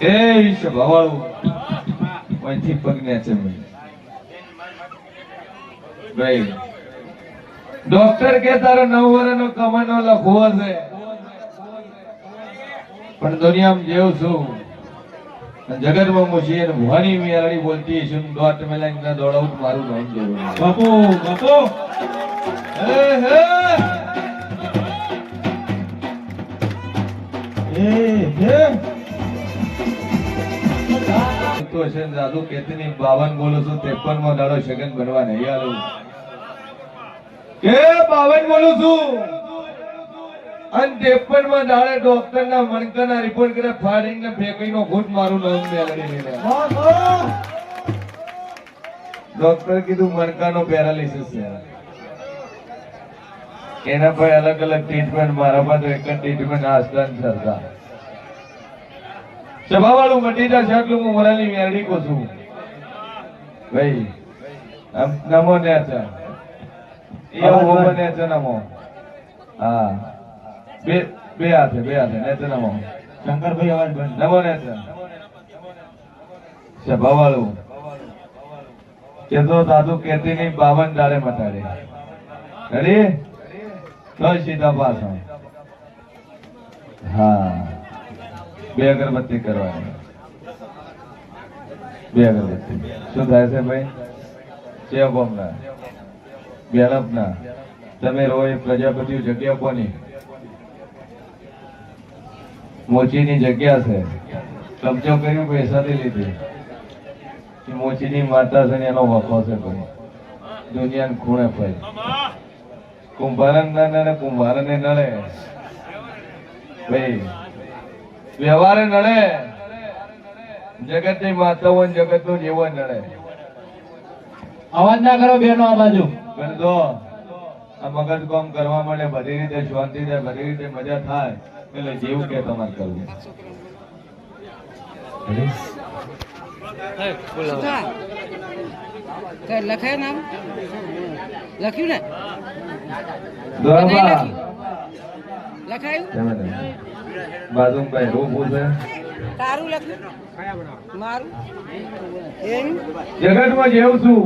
એ વિશે ભવાળું. અહીંથી પગને છે ડોક્ટર કે, તારો નવ વર્ષનો કમાનો લખવો છે. પણ દુનિયામાં જેવ છું. જગતમાં મુશી અને ભવાની મિયાળી બોલતી છું દોટ મેલાઈ ના દોડાવું મારું નામ જરૂર બાપુ બાપુ. હે હે. એ હે. તો છે ને દાદુ, કેતની બાવન બોલો છું ત્રેપનમાં દાડો શગન બનવા નહીં આલું. કે બાવન બોલું છું. અને ત્રેપનમાં દાડે ડોક્ટર ના મણકા ના રિપોર્ટ કરે ફાડીને ફેંકી નો ઘૂંટ મારું નામ મેળવી ડોક્ટર કીધું મણકા નો પેરાલિસિસ છે. એના પર અલગ અલગ ટ્રીટમેન્ટ મારા પાસે એક જ ટ્રીટમેન્ટ આસ્તન સરતા સભા વાળું મટી જશે એટલું હું વરાની મેરડી કો છું. ભાઈ નમો ને છે એવું હોવો ને છે નમો. હા. બે બે હાથે બે હાથે ને છે નમો. શંકરભાઈ અવાજ બંધ. નમો ને છે સભા વાળું કે તો દાદુ કેતી ની બાવન દાડે મટાડે. રેડી તો સીધા પાછા. હા. બે અગરબત્તી કરવાની. બે અગરબત્તી. શું થાય છે ભાઈ? ચેબોમના બેલપના. તમે રોય પ્રજાપતિ જગ્યા કોની? મોચીની જગ્યા છે. કબજો કર્યું પૈસાથી લીધી. એ મોચીની માતા છે ને એનો વફો છે ભાઈ. દુનિયાને ખૂણે ફરી કુંભારન ના નડે કુંભારને નડે. ભાઈ વ્યવહારે નડે. જગતની માતાઓ જગતનું જીવન નડે. અવાજ ના કરો બેનો આ બાજુ. કરી આ મગજ કામ કરવા માટે બધી રીતે શાંતિ થાય બધી રીતે મજા થાય. એટલે જેવું કે તમારે કરવું. Ready? લખાય નામ? લખ્યું ને? લખાયું? તમે તમે. ભાઈ રૂપ છે? તારું લખ્યું મારું. જગતમાં જેવું છું.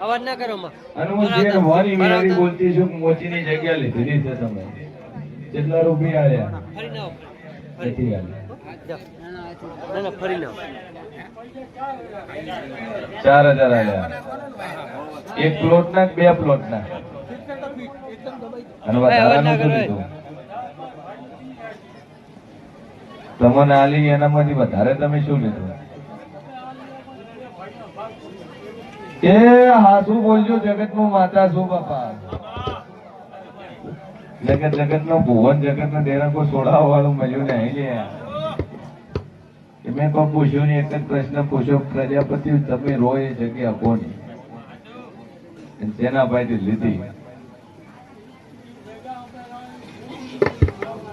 અવાજ ના કરો માં. અને હું જે વાની વિનારી બોલતી છું મોચીની જગ્યા લીધી છે તમે. કેટલા રૂપિયા આવ્યા ફરી ના ફરી ના ના ફરી ના ચાર હજાર આવ્યા એક પ્લોટ ના બે પ્લોટ ના અને વધારાનું શું લીધું તમને આલી એનામાંથી વધારે તમે શું લીધું એ હા શું બોલજો નું માતા શું બાપા? જગત જગત નો ભુવન જગત નો દેરા કોઈ વાળું મળ્યું નહીં લે મેં કોઈ પૂછ્યું નહીં એક જ પ્રશ્ન પૂછ્યો, પ્રજાપતિ તમે રો એ જગ્યા કોની? તેના પાસેથી લીધી.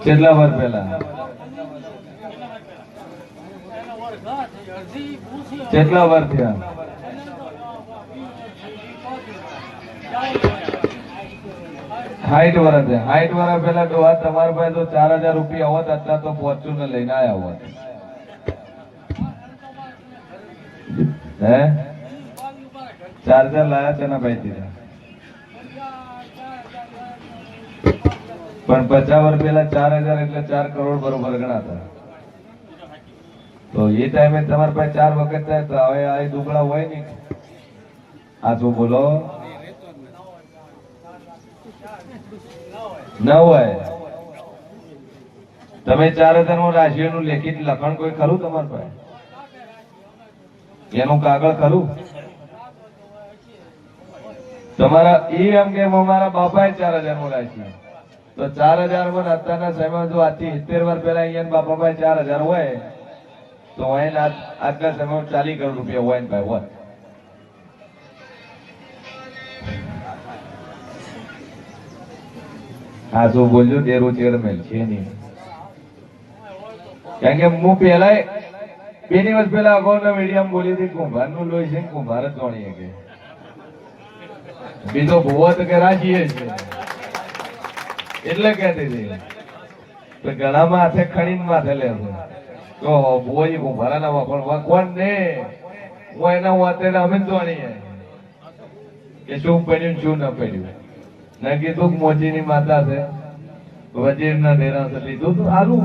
કેટલા વાર પહેલા? કેટલા વાર થયા? હાઈટ વાળા થયા. હાઈટ વાળા પેલા ડોહા તમારા પાસે તો ચાર હજાર રૂપિયા હોત, અત્યારે તો ફોર્ચ્યુનર લઈને આવ્યા હોત. હે? ચાર હજાર લાયા છે ને ભાઈ દીધા પણ પચાસ વર્ષ પેલા ચાર હજાર એટલે ચાર કરોડ બરોબર ગણાતા. તો એ ટાઈમે તમારી પાસે ચાર વખત થાય હવે આ દુબળા હોય ને આ શું બોલો? ન હોય. તમે ચાર હજાર રાશિઓનું લેખિત લખાણ કોઈ ખરું તમારી પાસે? એનું કાગળ ખરું? તમારા એ એમ કે અમારા બાપાએ ચાર હજારનું રાશિ. તો ચાર હજારમાં અત્યારના સમયમાં જો આજથી સિત્તેર વર્ષ પહેલા અહીંયા બાપા પાસે ચાર હજાર હોય તો એને આજના સમયમાં ચાલી કરોડ રૂપિયા હોય ને ભાઈ હોય. હા, શું બોલજો ડેરો ચેરમેન છે નહીં. કારણ કે હું પેલા બે દિવસ પેલા અગાઉના મીડિયામાં બોલી હતી કુંભારનું લોહી છે કુંભાર જ જાણીએ કે. બીજો ભૂવો તો કે રાખીએ છે. એટલે કહેતી હતી. ગળામાં હાથે ખણીને માથે લે છે તો સારું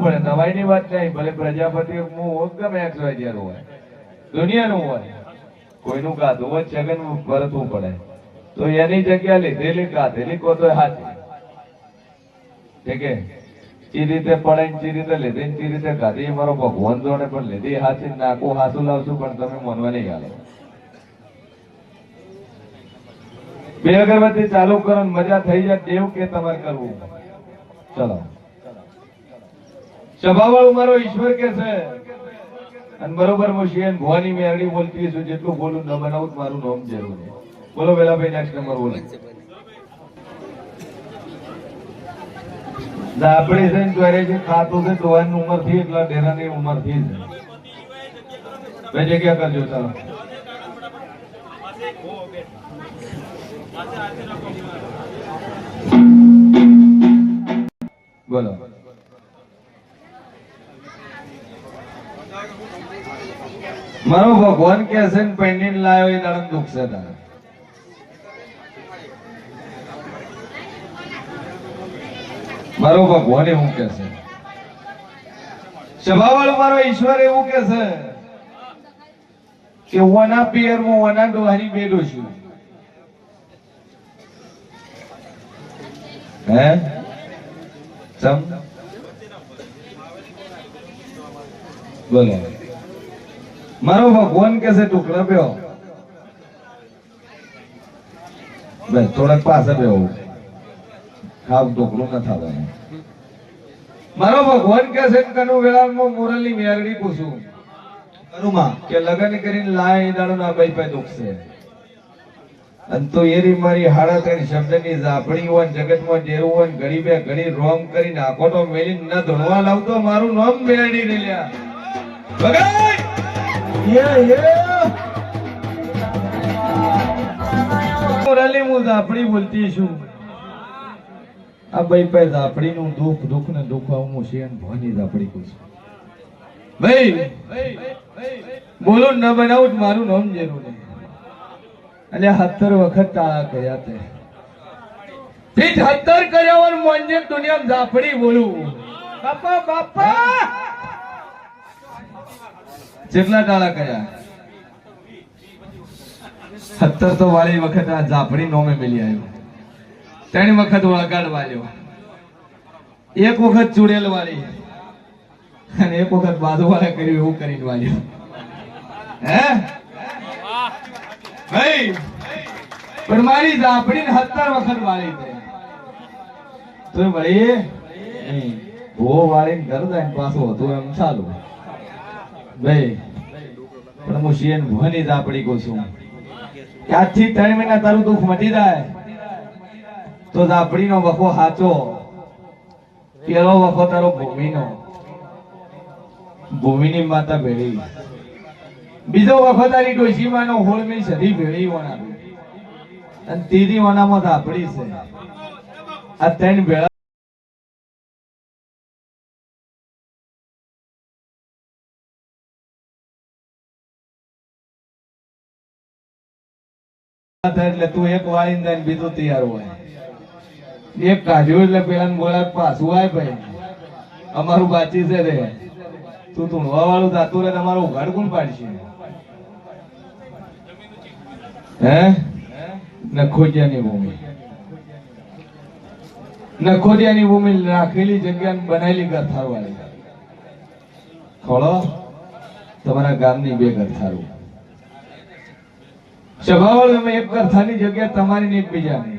પડે. નવાઈની વાત નહીં ભલે પ્રજાપતિ હું હોય. દુનિયાનું હોય. કોઈનું ગાધું હોય, છગન ભરતવું પડે. તો એની જગ્યા લીધેલી ગાધેલી કો તો હાચી. ઠીક હે? રીતે પડે ને ચી રીતે લીધી ચી રીતે ગાધી મારો ભગવાન જોડે પણ લીધી. હાચી ને નાખું હાસું લાવશું, પણ તમે મનવા નહીં આલો બે અગરબત્તી ચાલુ કરો મજા થઈ જાય તેવું કે તમારે કરવું. ચલો. સભાવાળું મારો ઈશ્વર કે છે? અને બરોબર હું શિયન ભવાની મેરડી બોલતી છું. જેટલું બોલું ન બનાવું મારું નામ જરૂર બોલો પેલા ભાઈ નેક્સ્ટ નંબર બોલો. દાપડી છે ને ચોરે છે ખાતું છે દોવાની ઉંમરથી એટલા ડેરાની ઉંમરથી બે જગ્યા કરજો ચાલો. બોલો. મારો ભગવાન કે છે ને પેંડીને લાયો એ દાડમ દુઃખ છે તારે. મારો ભગવાન એવું કે છે. સભાવાળો મારો ઈશ્વર એવું કે છે કે વના પિયર, હું વના ડોહારી બેડો છું. હે? સમ બોલો. મારો ભગવાન કે છે, ટુકડા પ્યો બસ, થોડાક પાસે બેહો. ખાવ ટોકલું ન થવાનું મારો ભગવાન કે છે કનુ વેળામાં મોરલની મેરડી પૂછું. કરુમાં, કે લગન કરીને લાય દાડો ના ભાઈ પાસે દુખશે અને તો એરી મારી હાડા ત્રણ શબ્દની ઝાપડી હોય જગતમાં જેવું હોય ગરીબે ઘડી રોંગ કરીને આખોટો મેલી ન ધણવા લાવતો મારું નામ મેરડી ને લ્યા. ભગાઈ યે યે! હું ઝાપડી બોલતી છું. આ ભાઈ પાસે ઝાપડી નું દુઃખ દુઃખ ને દુઃખ હું છે અને ભવાની ઝાપડી કહું છું. ભાઈ બોલો ન બનાવું મારું નામ જેનું નહીં. એટલે હત્તર વખત ટાળા કર્યા તે. ઠીક હત્તર કર્યા હોય મોંજે દુનિયામાં ઝાપડી બોલું. બાપા બાપા! જેટલા ટાળા કર્યા. સત્તર તો વાળી વખત આ ઝાપડી નોમે મેલી આવ્યો. ત્રણ વખત વળગાડ વાળ્યો એક વખત ચુડેલ વાળી અને એક વખત બાજુ વાળા કર્યું એવું કરીને વાળ્યો હે? પણ મારી ઝાપડી સત્તર વખત વાળી છે. તો ભાઈ ભો વાળીને ઘર જાય ને પાછો હતો એમ ચાલુ. ભાઈ, પણ હું શિયન ભવાની ઝાપડી કહું છું. આજથી ત્રણ મહિના તારું દુઃખ મટી જાય? તો ઝાપડીનો વખો હાચો. પેલો વખો તારો ભૂમિનો. ભૂમિની માતા ભેળી. બીજો વખત તારી હોળ હોળમી સધી ભેળી વણા અને તીરી વનામાં ઝાપડી છે. આ ત્રણ ભેળા એટલે તું એક જાય ને બીજું તૈયાર હોય. એક કાઢ્યું એટલે પેલા બોલા પાછું આય ભાઈ. અમારું બાચી છે રે તું ધૂણવા વાળું ધાતુ રે તમારું ઉઘાડ કોણ પાડશે? હે? નખોડિયાની ભૂમિ. નખોડિયાની ભૂમિ રાખેલી જગ્યા બનાવેલી ગરથાર વાળી ખોળો, તમારા ગામની બે સભાવાળો અમે એક ગથાની જગ્યા તમારી ને એકબીજાની.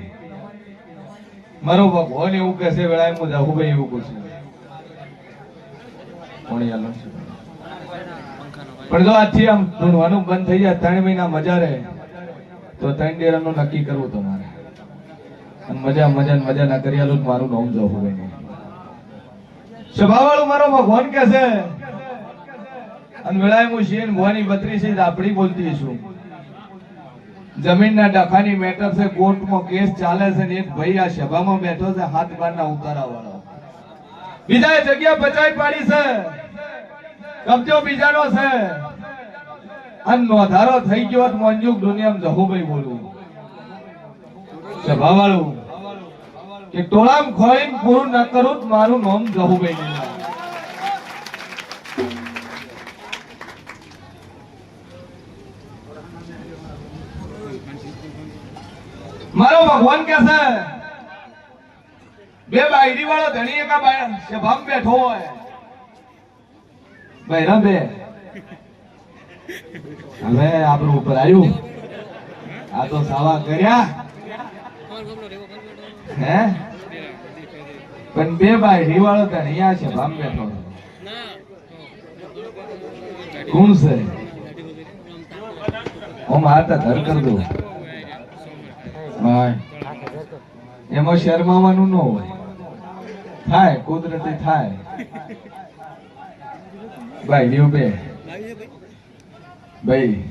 મારો ભગવાન એવું કહેશે વેળા હું જાહુભાઈ એવું કહું? પણ જો આજથી આમ ધૂનવાનું બંધ થઈ જાય, ત્રણ મહિના મજા રહે, તો ત્રણ ડેરાનું નક્કી કરવું તમારે. મજા મજા મજા ના કરી આલું મારું નામ જાહુભાઈ નહીં. સભાવાળું મારો ભગવાન કહેશે છે, અને વેળાએ હું શિયન ભવાની બત્રીસી આપણી બોલતી છું. જમીનના ડખાની મેટર છે કોર્ટમાં કેસ ચાલે છે ને એક ભાઈ આ સભામાં બેઠો છે, હાથ બારના ઉતારા વાળો બીજા જગ્યા બચાવી પાડી છે. કબજો બીજાનો છે. અને નોધારો થઈ ગયો મંજુક દુનિયામાં જહુભાઈ બોલું. સભાવાળું, કે ટોળામ ખોઈને પૂરું ન કરું મારું નામ જહુભાઈ ભગવાન કે છે, બે બાયડી વાળો ધણી એકા સભામાં બેઠો હોય. બહેરા બે. હવે આપણું ઉપર આવ્યું આ તો સાવા કર્યા. હે? પણ બે બાયડી વાળો ધણી આ ભામ બેઠો કોણ છે? હું હાથ ધર કર દઉં. ભાઈ. એમાં શરમાવાનું ન હોય. થાય, કુદરતી થાય. ભાઈ, લ્યો બે. ભાઈ.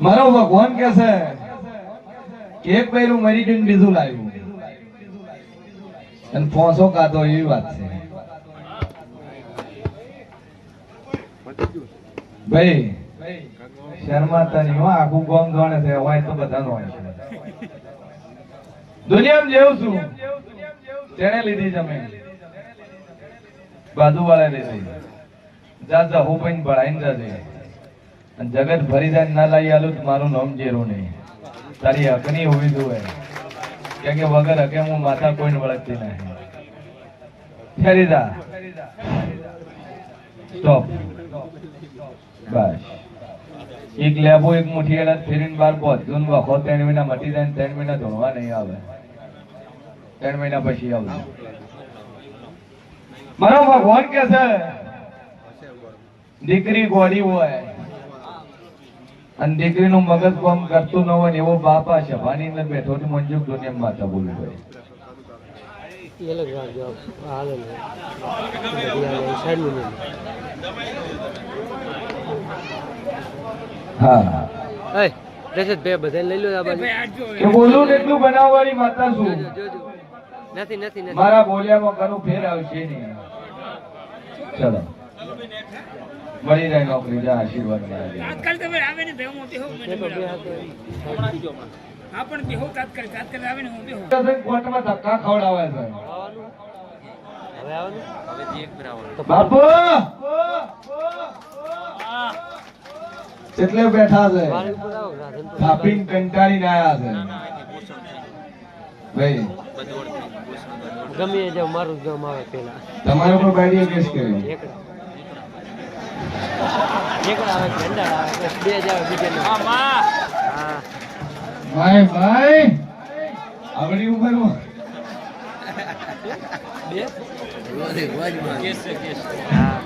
મારો ભગવાન કે છે એક પૈરું મરી ગયું બીજું લાવ્યું. અને ફોસો કાતો એવી વાત છે. ભાઈ શર્માતા હો, આખું ગોમ જાણે છે, હોય તો બધાનો હોય છે. દુનિયામાં જેવું છું. તેને લીધી જમીન બાજુ વાળા લીધી. જા જા, હું પણ ભળાઈને જાજે અને જગત ભરી જાય ના લાવી આલું મારું નામ જેરું નહીં. તારી હકની હોવી જોઈએ. કેમ કે વગર હકે હું માથા કોઈને વળગતી નહીં. ફેરી સ્ટોપ બસ એક લેબો, એક મુઠ્ઠી અડદ ફેરીને બાર પહોંચ્યું વખો ત્રણ મહિના મટી જાય ત્રણ મહિના ધોવા નહીં આવે. ત્રણ મહિના પછી આવશે મારો ભગવાન કે છે, દીકરી ગોળી હોય અને દીકરીનું મગજ કામ કરતું ન હોય ને એવો બાપા સભાની અંદર બેઠો ને મંજુક દુનિયા માતા બોલું હાલે સાઈડ હા. એ રજત ભાઈ બધાને લઈ લો આ બાજુ. બોલું ને એટલું બનાવવાની માતા છું નથી નથી નથી. મારા બોલ્યામાં ઘણું ફેર આવશે નહીં ચલો. મળી જાય નોકરી જા આશીર્વાદ મળે તમે આવે ને ભાઈ હું બેહો. મને બે બોલાવો. હાથે હા પણ બેહો તાત્કાલિક તાત્કાલિક આવે ને હું બેહો. કોર્ટમાં ધક્કા ખવડાવે છે. આવવાનું? હવે આવવાનું બાપુ! એટલે બેઠા છે. કંટાળી થાપીને કંટાળીને આયા છે. ભાઈ ગમે એ જાવ મારું જ આવે પેલા. તમારો પણ બારીએ કેસ કર્યો? આવે ભેંડા બે હા ભાઈ ભાઈ આપણી ઉપર બે હા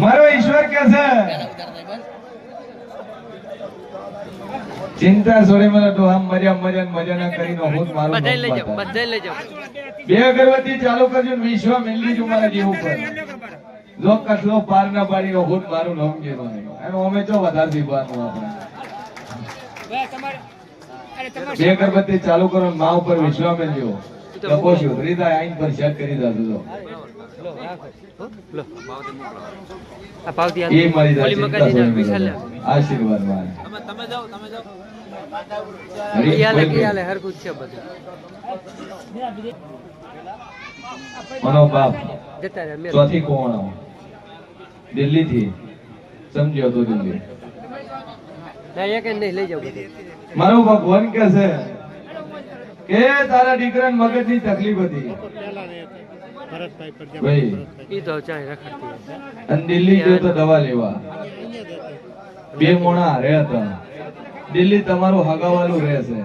મારો ઈશ્વર કે છે? ચિંતા છોડી મને તો આમ મજા મજા મજા ના કરીને હું મારું બધાય લઈ જાઓ બધાય લઈ જાઓ બે અગરબત્તી ચાલુ કરજો વિશ્વ મેલી જો મારા જીવ ઉપર જો કસલો પાર ના પાડી હું મારું નામ જેવું નહીં. એનો અમે જો વધારે દીવાનું આપણે. બે અગરબત્તી ચાલુ કરો ને મા ઉપર વિશ્વ મેળવ્યો લખો છું રીતા આઈન પર સેટ કરી દાદુ તો. લો આ મારી દા ઓલી ચિંતા મકાની વિશાલ. આશીર્વાદ મારે. ઈ હાલે હરી, ઈ હાલે હરખું જ છે બધું. મનો બાપ. જતા મેં ચોથી કોણ દિલ્હી થી સમજ્યો તો દિલ્હી. ના નહીં લઈ જાઓ મારો ભગવાન કે છે કે તારા મગજ મગજની તકલીફ હતી. ભાઈ. ઈ તો ચાય રખડતી હોય. અને દિલ્હી ગયો તો દવા લેવા. બે મોણા હારે હતા. દિલ્હી તમારું હગાવાલું રહેશે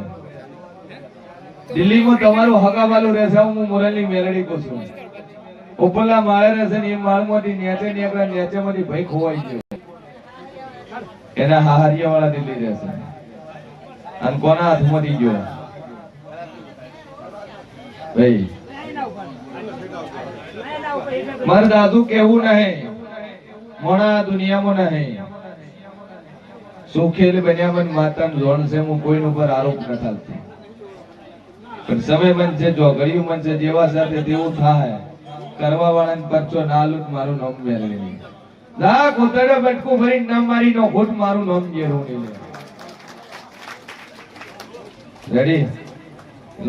દિલ્હીમાં તમારું હગાવાલું રહેશે હું મોરલની મેલડી કહું છું. ઉપરલા માળે રહેશે ને એ માળમાંથી નેચે નીકળે નેચેમાંથી ભાઈ ખોવાઈ ગયો. એના હાહારિયા વાળા દિલ્હી રહેશે અને કોના હાથમાંથી ગયો? ભાઈ મારે દાદુ કેવું નહીં? મોણા દુનિયામાં નહીં. સુખેલ બન્યા મન માતાનું જોણ છે, હું કોઈની ઉપર આરોપ ન થાલતી પણ સમય બનશે મન છે, જેવા સાથે તેવું થાય. કરવા વાળાને પરચો ના લૂટ, મારું નામ મેળવી દા કોતડે બટકું ભરીને ના મારી નો ખોટ મારું નામ જેરું નહીં રેડી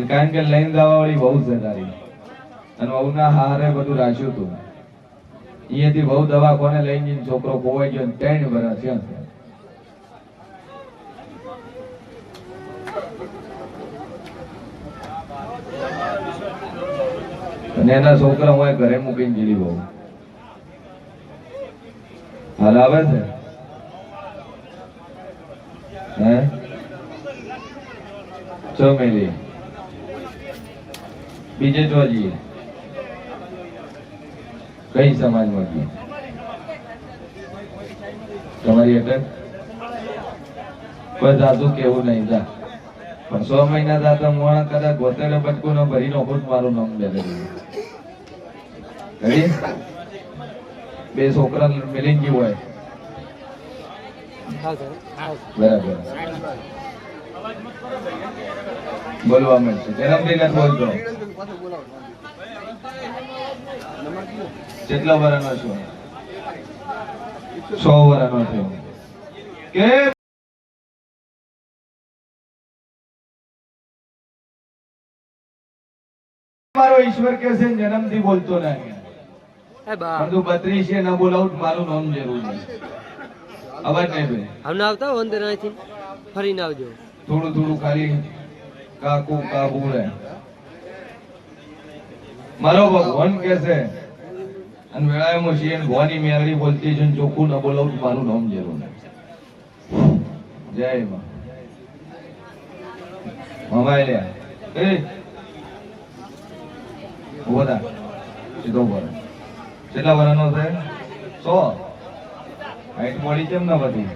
કારણ કે લઈને જવા વાળી બહુ છે તારી. અને હારે બધું રાખ્યું હતું. અહીંયાથી બહુ દવા કોને લઈ જઈને છોકરો ખોવાઈ ગયો ત્રણ વર્ષ અને એના છોકરા હું ઘરે મૂકીને ગયેલી બહુ હાલ આવે છે? હે? ચો બીજે જોવા જઈએ. કઈ સમાજમાં ગઈ તમારી અટક? કોઈ દાદુ, કેવું નહીં, જા. પણ સો મહિના દાદા મોણા કદાચ ગોતેડે બચકો નો ભરી નો ખુદ મારું નામ દે બે છોકરા મિલી ગયું હોય. બરાબર. બોલવા મળશે. નથી બોલતો કેટલા વર્ષનો છો? સો વર્ષનો છો. કે મારો ઈશ્વર કે છે જન્મથી બોલતો નહીં બોલાવું મારું નામ જરૂર નહીં અવાજ નહીં ભાઈ હમણાં આવતા અહીંથી ફરીને આવજો. થોડું થોડું ખાલી કાકુ કાબુ રે. મારો ભગવાન કે છે અને વેળાએમાં છીએ ભવાની મેરડી બોલતી છે ચોખ્ખું ન બોલાવું મારું નામ જરૂર જય માં. મમાઈ લે એ. ઊભો સીધો રહે. કેટલા વર્ષનો છે? સો. હાઈટ મળી કેમ ના બધી?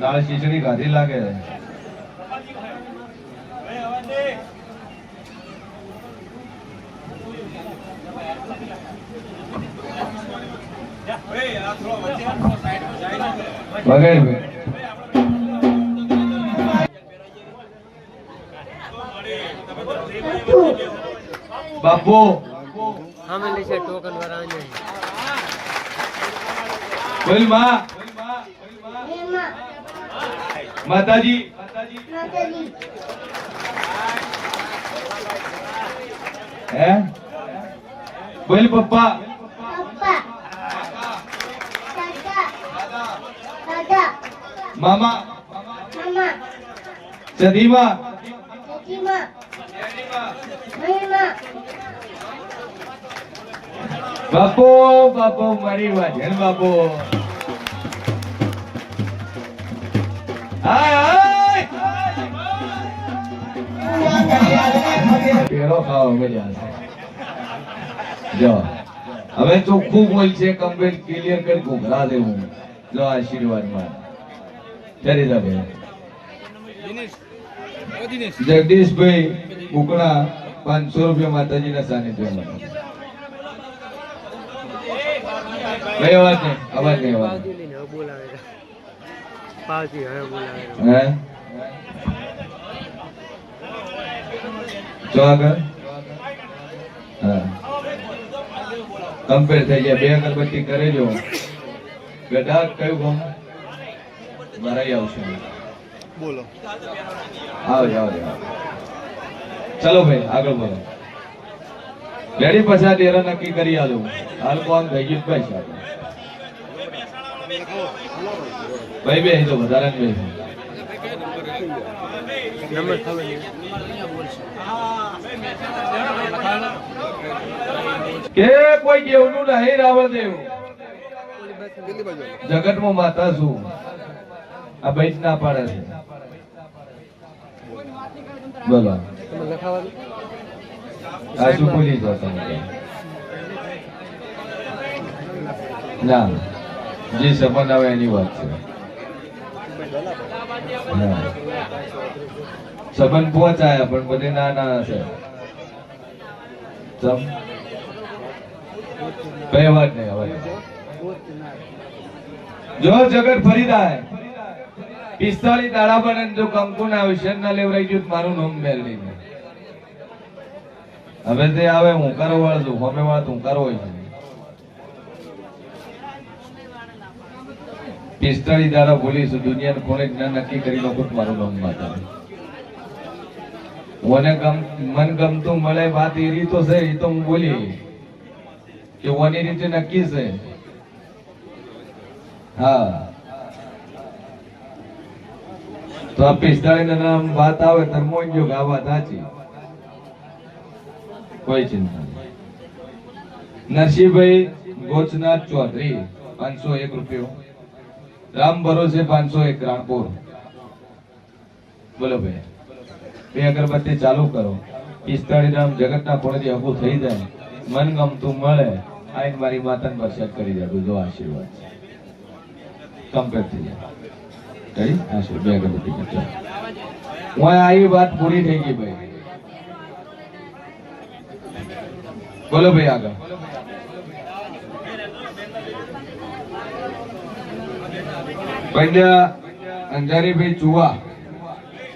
દાળ ખીચડી ગાધી લાગે છે. વગેરે. બાપુ. સામે લેશે ટોકન વરાને બોલમાં. માતાજી. હે? બોલ પપ્પા. મામા. સદીમા બાપો બાપો મારી વાત હે બાપુ. ખાવા જો હવે ચોખ્ખું બોલ છે કમ્પ્લીટ ક્લિયર કરી ઘોઘરા દેવું જો આશીર્વાદમાં દે જગદીશભાઈ કુકડા પાંચસો રૂપિયા માતાજીના સાનિધ્યમાં કઈ અવાજ નહીં? અવાજ નહીં અવાજ. હે? જો આગળ? કમ્પેર થઈ ગયા. બે અગરબત્તી કરેલો બેટા કયું ગામ? ભરાઈ આવશે બોલો. આવજો આવજો આવજો. ચલો ભાઈ આગળ બોલો. રેડી પછી આ ડેરા નક્કી કરી આલો. હાલ કોણ થઈ ગયું ભાઈ સાહેબ ભાઈ બે તો વધારે બે કે કોઈ દેવનું નહીં રાવણ દેવ જગતમાં માતા છું આ ભાઈ ના પાડે છે. બોલો. આ શું ભૂલી તમે? ના. જે સંબંધ આવે એની વાત છે. સંબંધ પહોંચાયા, પણ બધે ના ના છે કઈ વાત નહીં, હવે. જો જગત ફરી જાય. પિસ્તાળીસ દાડા ને જો કંકુ ના ના લેવરાઈ ગયું, મારું નોમ મેળવી હવે તે આવે, હું કરો વાળ છું, હોમે તું કરો હોય પિસ્તાળી દાડા બોલીશું દુનિયાને કોને જ્ઞાન નક્કી કરી લો ખુદ મારું નામ માતા. મને ગમ, મન ગમતું મળે, વાત એ રીતો છે, એ તો હું બોલી. કે ઓની રીતે નક્કી છે. હા. રામ બોલો ભાઈ. બે અગરબત્તી ચાલુ કરો. પિસ્તાળી નામ જગતના કોણેથી હગું થઈ જાય. મન ગમતું મળે. આ મારી માતાને પ્રસાદ કરી દે જો આશીર્વાદ કમ્પ્લીટ થઈ જાય. કરી આશીર્વાદ બે અગરબત્તી ચાલો હું આવી વાત પૂરી થઈ ગઈ ભાઈ બોલો ભાઈ આગળ પંડ્યા અંજારીભાઈ ચુવા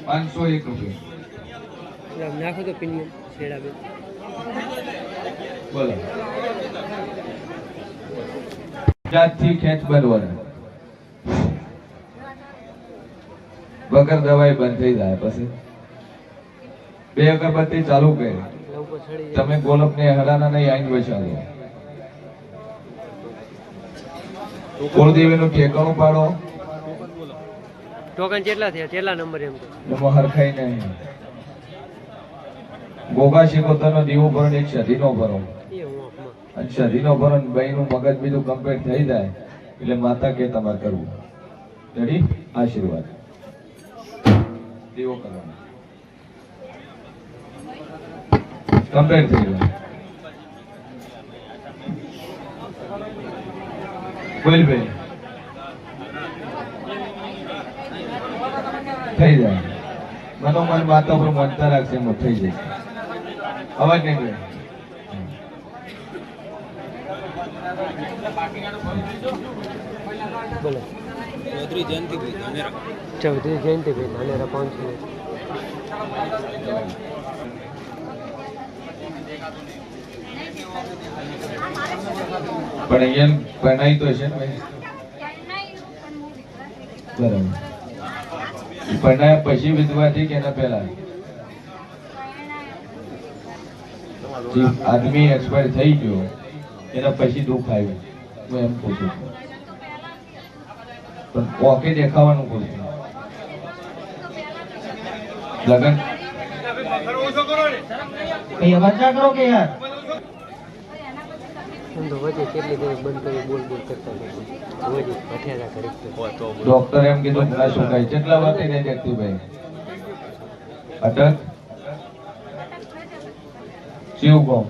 પાંચસો એક રૂપિયા નાખો તો પિનિયન છેડા બે બોલો જાતથી ખેંચ બનવાના વગર દવાઈ બંધ થઈ જાય પછી. બે અગરબત્તી ચાલુ કરી. તમે ગોલપ ને હરાના નહીં આઈન બેસાડો કુળદેવી નું ઠેકાણું પાડો. ટોકન કેટલા થયા કેટલા નંબર એમ એમાં હરખાઈ નહીં. ગોગા શિકોતરનો દીવો ભરણ એક સધીનો ભરો. ભરણ અને સધીનો ભરો ને બેયનું મગજ બીજું કમ્પ્લીટ થઈ જાય. એટલે માતા કે તમારે કરવું. રેડી આશીર્વાદ. દીવો કરવાનો. કમ્પ્લીટ થઈ ગયો. બોલ થઈ જાય. મનોમન વાતો પર મનતા રાખશે એમ થઈ જાય. અવાજ નહીં ભાઈ બોલો. ચૌધરી જયંતિભાઈ ધાનેરા. પાંચસો પણ અહીંયા બનાવી તો છે ને ભાઈ? બરાબર. બનાયા પછી વિધવાથી કે એના પહેલા? આદમી એક્સપાયર થઈ ગયો એના પછી દુઃખ આવ્યું. હું એમ પૂછું છું. ઓકે દેખાવાનું કોઈ લગન કેટલી દિવસ બંધ કરી અઠ્યારા કરી ડોક્ટર એમ કીધું કે ના સુકાય કેટલા વાગે નહીં દેખતી ભાઈ અટક? શિવ કોમ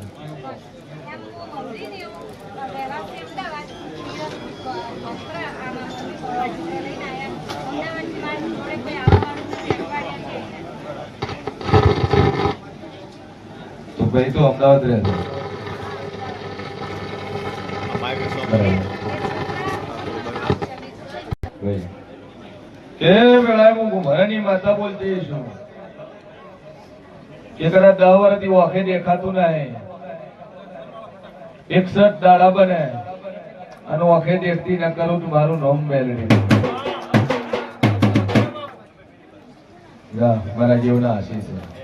તો અમદાવાદ રહે. છે કે વેળાએ હું ઘુમરાની માતા બોલતી છું. કે કદાચ દહ વર્ષથી ઓખે દેખાતું નહીં. એકસઠ દાડા બને. અને ઓખે દેખતી ન કરું તો મારું નામ મેલડી. મારા જેવના આશીષ છે.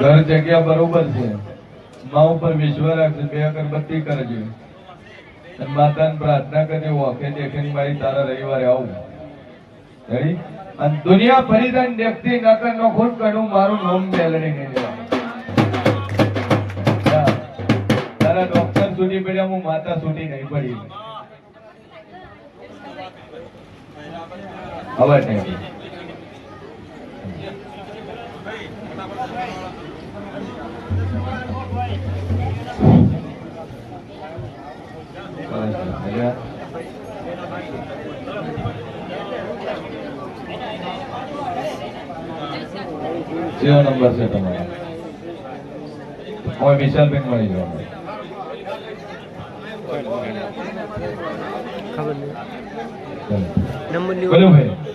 ઘર જગ્યા બરોબર છે. મા ઉપર વિશ્વ રાખજે, બે અગરબત્તી કરજે. અને પ્રાર્થના કરજે ઓખે દેખેની મારી તારા રવિવારે આવું. અને દુનિયા ફરી તને દેખતી નકર નો ખૂન કરું મારું નોમ બેલડી નહીં તારા ડોક્ટર સુધી પડ્યા, હું માતા સુધી નહીં પડી. હવે નહીં અલ્યા. કયો નંબર છે તમારો. કોઈ વિશાલ બેન મળી. જવાનો ખબર નહીં. નંબર બોલો ભાઈ.